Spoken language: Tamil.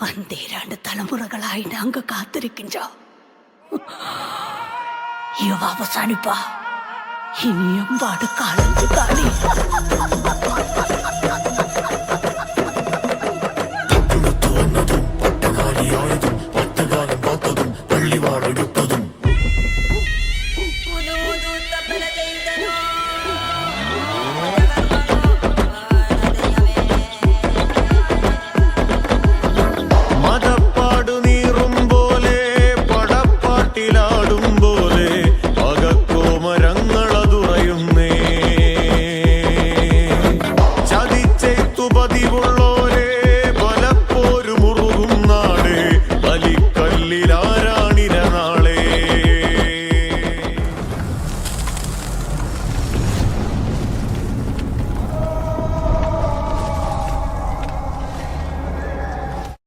பந்தேராண்டு தலைமுறைகளாய் நாங்க காத்திருக்கின்றோம் இவ அவசானிப்பா இனியும் பாடு காலஞ்சு காலி